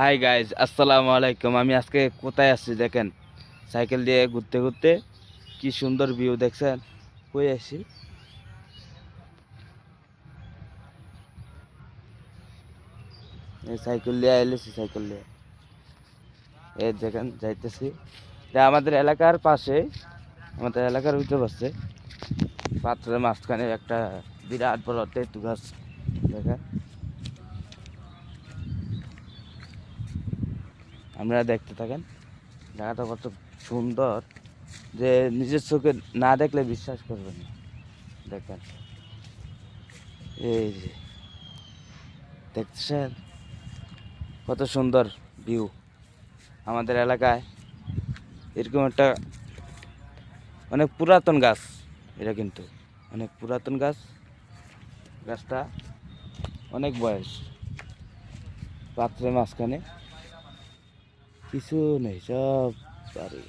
Hi guys আসসালামু আলাইকুম আমি আজকে কোথায় আসছি দেখেন? সাইকেল দিয়ে ঘুরতে ঘুরতে কি সুন্দর ভিউ দেখছেন? কই আসি সাইকেল দিয়ে আইলেছি, সাইকেল দিয়ে। এই দেখেন, যাইতেছি। আমাদের এলাকার পাশে, আমাদের এলাকার ভিতরে বসছে পাত্রের মাঝখানে একটা বিরাট বড় তেঁতু গাছ, দেখেন। আপনারা দেখতে থাকেন। জায়গাটা কত সুন্দর। যে নিজের চোখে না দেখলে বিশ্বাস করবেন না। দেখেন। এই যে। দেখছেন? কত সুন্দর ভিউ আমাদের এলাকায়। এরকম একটা অনেক পুরাতন গাছ। এটা কিন্তু অনেক পুরাতন গাছ। গাছটা অনেক বয়স। পাত্রের মাঝখানে। কিছু নেই সব বাড়ি